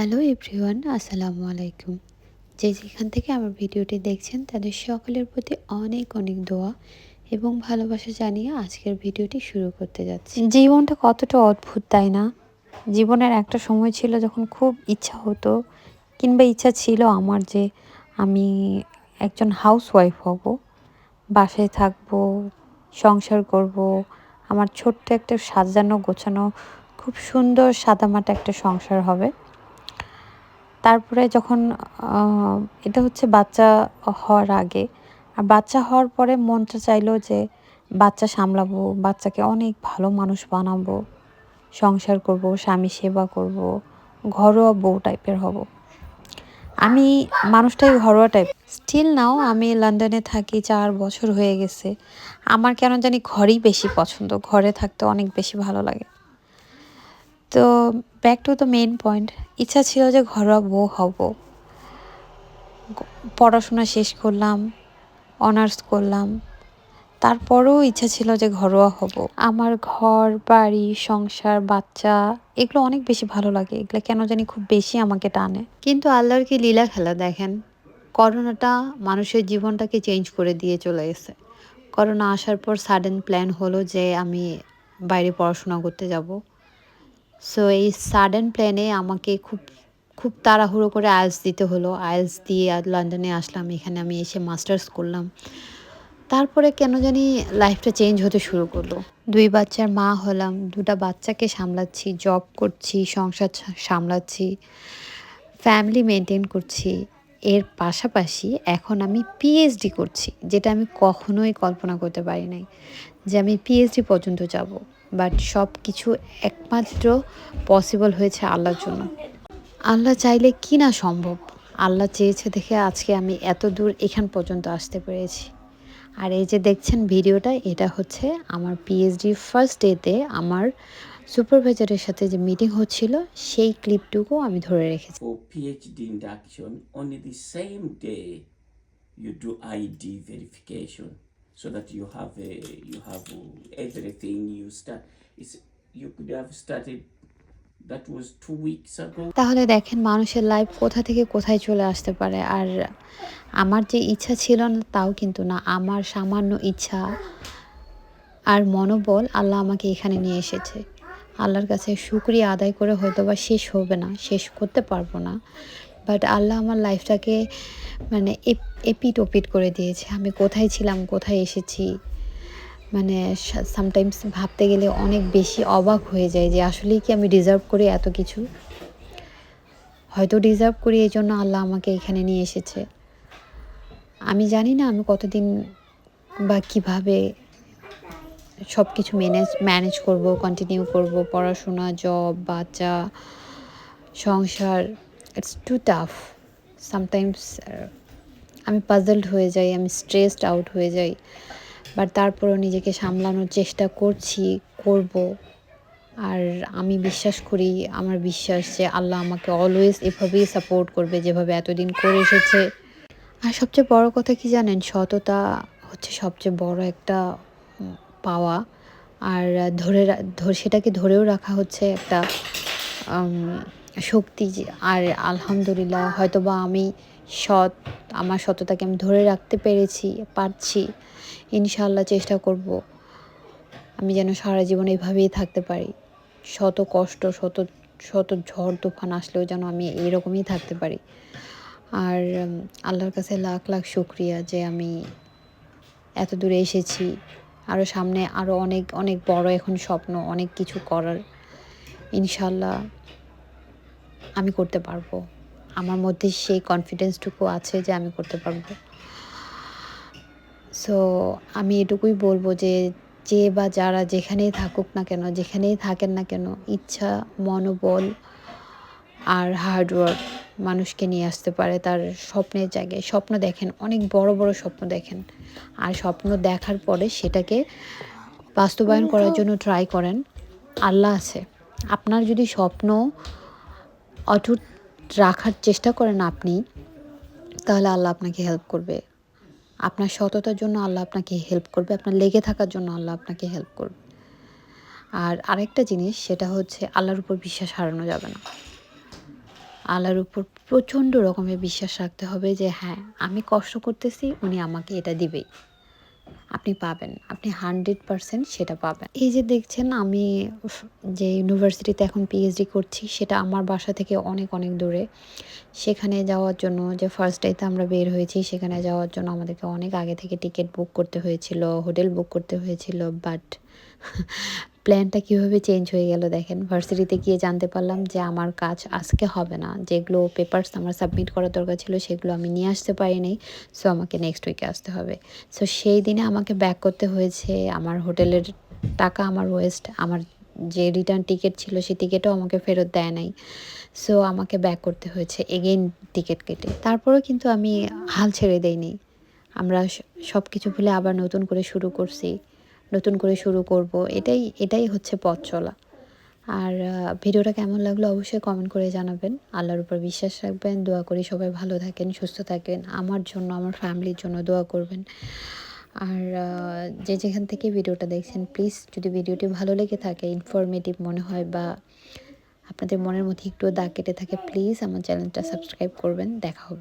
Hello everyone, আসসালামু আলাইকুম। যে যেখান থেকে আমার ভিডিওটি দেখছেন, তাদের সকলের প্রতি অনেক অনেক দোয়া এবং ভালোবাসা জানিয়ে আজকের ভিডিওটি শুরু করতে যাচ্ছি। জীবনটা কতটা অদ্ভুত, তাই না? জীবনের একটা সময় ছিল যখন খুব ইচ্ছা হতো, কিংবা ইচ্ছা ছিল আমার যে আমি একজন হাউস ওয়াইফ হব, বাসায় থাকব, সংসার করব, আমার ছোট্ট একটা সাজানো গোছানো, খুব সুন্দর সাদামাটা একটা সংসার হবে। তারপরে যখন এটা হচ্ছে বাচ্চা হওয়ার আগে, আর বাচ্চা হওয়ার পরে মনটা চাইলো যে বাচ্চা সামলাবো, বাচ্চাকে অনেক ভালো মানুষ বানাবো, সংসার করব, স্বামী সেবা করব, ঘরোয়া বউ টাইপের হব। আমি মানুষটাই ঘরোয়া টাইপ স্টিল নাও আমি লন্ডনে থাকি চার বছর হয়ে গেছে, আমার কেন জানি ঘরেই বেশি পছন্দ, ঘরে থাকতে অনেক বেশি ভালো লাগে। তো back to the main point ইচ্ছা ছিল যে ঘরোয়া বউ হব। পড়াশোনা শেষ করলাম অনার্স করলাম। তারপরেও ইচ্ছা ছিল যে ঘরোয়া হব। আমার ঘর, বাড়ি, সংসার, বাচ্চা, এগুলো অনেক বেশি ভালো লাগে। এগুলো কেন জানি খুব বেশি আমাকে টানে। কিন্তু আল্লাহর কি লীলা খেলা দেখেন? করোনাটা মানুষের জীবনটাকে চেঞ্জ করে দিয়ে চলে গেছে। করোনা আসার পর সাডেন প্ল্যান হলো যে আমি বাইরে পড়াশোনা করতে যাব। সো এই সাডেন প্ল্যানে আমাকে খুব খুব তাড়াহুড়ো করে আয়েলস দিতে হলো। আয়েলস দিয়ে লন্ডনে আসলাম, এখানে আমি এসে মাস্টার্স করলাম। তারপরে কেন জানি লাইফটা চেঞ্জ হতে শুরু করল। দুই বাচ্চার মা হলাম, দুটা বাচ্চাকে সামলাচ্ছি, জব করছি, সংসার সামলাচ্ছি ফ্যামিলি মেনটেন করছি। এর পাশাপাশি এখন আমি পিএইচডি করছি, যেটা আমি কখনোই কল্পনা করতে পারি নাই যে আমি পিএইচডি পর্যন্ত যাব। বাট সব কিছু একমাত্র পসিবল হয়েছে আল্লাহর জন্য। আল্লাহ চাইলে কি না সম্ভব? আল্লাহ চেয়েছে দেখে আজকে আমি এত দূর এখান পর্যন্ত আসতে পেরেছি। আর এই যে দেখছেন ভিডিওটা এটা হচ্ছে আমার পিএইচডি ফার্স্ট ডেতে আমার সুপারভাইজারের সাথে যে মিটিং হচ্ছিল সেই ক্লিপটুকু আমি ধরে রেখেছি। for PhD induction, only the same day you do ID verification, so that you have a, you have everything you start. It's, you could have started. That was two weeks ago. তাহলে দেখেন মানুষের life কোথা থেকে কোথায় চলে আসতে পারে আর আমার যে ইচ্ছা ছিল না তাও কিন্তু না আমার সামান্য ইচ্ছা আর মনোবল আল্লাহ আমাকে এখানে নিয়ে এসেছে আল্লাহর কাছে শুক্রিয়া আদায় করে হয়তো বা শেষ হবে না শেষ করতে পারব না বাট আল্লাহ আমার লাইফটাকে মানে এপিট ওপিট করে দিয়েছে। আমি কোথায় ছিলাম, কোথায় এসেছি মানে সামটাইমস ভাবতে গেলে অনেক বেশি অবাক হয়ে যায় যে আসলেই কি আমি ডিজার্ভ করি এত কিছু? হয়তো ডিজার্ভ করি এই জন্য আল্লাহ আমাকে এখানে নিয়ে এসেছে। আমি জানি না আমি কতদিন বা কীভাবে সব কিছু ম্যানেজ ম্যানেজ করব কন্টিনিউ করব, পড়াশোনা জব বাচ্চা, সংসার। ইটস টু টাফ সামটাইমস আমি পাজলড হয়ে যাই, আমি স্ট্রেসড আউট হয়ে যাই বাট তারপরেও নিজেকে সামলানোর চেষ্টা করছি, করব। আর আমি বিশ্বাস করি, আমার বিশ্বাস যে আল্লাহ আমাকে অলওয়েজ এভাবেই সাপোর্ট করবে, যেভাবে এতদিন করে এসেছে। আর সবচেয়ে বড় কথা কি জানেন? সততা হচ্ছে সবচেয়ে বড় একটা পাওয়া। আর ধরে সেটাকে ধরেও রাখা হচ্ছে একটা শক্তি আর আলহামদুলিল্লাহ হয়তো বা আমি সৎ, আমার সততাকে আমি ধরে রাখতে পেরেছি, পারছি ইনশাল্লাহ চেষ্টা করব আমি যেন সারা জীবন এইভাবেই থাকতে পারি। শত কষ্ট, শত শত ঝড়, তুফান আসলেও যেন আমি এইরকমই থাকতে পারি। আর আল্লাহর কাছে লাখ লাখ শুক্রিয়া যে আমি এত দূরে এসেছি। আরও সামনে আরও অনেক অনেক বড় এখন স্বপ্ন, অনেক কিছু করার। ইনশাল্লাহ আমি করতে পারব। আমার মধ্যে সেই কনফিডেন্সটুকু আছে যে আমি করতে পারব। সো আমি এটুকুই বলব যে যে বা যারা যেখানেই থাকুক না কেন যেখানেই থাকেন না কেন ইচ্ছা মনোবল আর হার্ডওয়ার্ক মানুষকে নিয়ে আসতে পারে তার স্বপ্নের জায়গায়। স্বপ্ন দেখেন অনেক বড় বড় স্বপ্ন দেখেন। আর স্বপ্ন দেখার পরে সেটাকে বাস্তবায়ন করার জন্য ট্রাই করেন। আল্লাহ আছে। আপনার যদি স্বপ্ন অটুট রাখার চেষ্টা করেন আপনি, তাহলে আল্লাহ আপনাকে হেল্প করবে। আপনার সততার জন্য আল্লাহ আপনাকে হেল্প করবে, আপনার লেগে থাকার জন্য আল্লাহ আপনাকে হেল্প করবে। আর আরেকটা জিনিস, সেটা হচ্ছে আল্লাহর উপর বিশ্বাস হারানো যাবে না। আল্লাহর উপর প্রচণ্ড রকমের বিশ্বাস রাখতে হবে যে হ্যাঁ আমি কষ্ট করতেছি, উনি আমাকে এটা দিবেই। আপনি পাবেন। আপনি হান্ড্রেড পারসেন্ট সেটা পাবেন। এই যে দেখছেন, আমি যে ইউনিভার্সিটিতে এখন পিএইচডি করছি, সেটা আমার বাসা থেকে অনেক অনেক দূরে। সেখানে যাওয়ার জন্য যে ফার্স্ট ডেতে আমরা বের হয়েছি, সেখানে যাওয়ার জন্য আমাদেরকে অনেক আগে থেকে টিকিট বুক করতে হয়েছিল হোটেল বুক করতে হয়েছিল বাট প্ল্যানটা কীভাবে চেঞ্জ হয়ে গেল দেখেন ভার্সিটিতে গিয়ে জানতে পারলাম যে আমার কাজ আজকে হবে না। যেগুলো পেপার্স আমার সাবমিট করার দরকার ছিল সেগুলো আমি নিয়ে আসতে পারিনি সো আমাকে নেক্সট উইকে আসতে হবে। সো সেই দিনে আমাকে ব্যাক করতে হয়েছে, আমার হোটেলের টাকা আমার ওয়েস্ট আমার যে রিটার্ন টিকিট ছিল সেই টিকিটও আমাকে ফেরত দেয় নাই। সো আমাকে ব্যাক করতে হয়েছে এগেইন টিকিট কেটে। তারপরেও কিন্তু আমি হাল ছেড়ে দেইনি। আমরা সব কিছু ভুলে আবার নতুন করে শুরু করছি। নতুন করে শুরু করব, এটাই এটাই হচ্ছে পথ চলা। আর ভিডিওটা কেমন লাগল অবশ্যই কমেন্ট করে জানাবেন। আল্লাহর উপর বিশ্বাস রাখবেন, দোয়া করি সবাই ভালো থাকেন, সুস্থ থাকেন, আমার জন্য, আমার ফ্যামিলির জন্য দোয়া করবেন। আর যে যেখান থেকে ভিডিওটা দেখছেন প্লিজ যদি ভিডিওটি ভালো লেগে থাকে ইনফরমেটিভ মনে হয় বা আপনাদের মনের মধ্যে একটু দাগ কেটে থাকে প্লিজ আমার চ্যানেলটা সাবস্ক্রাইব করবেন, দেখা হবে।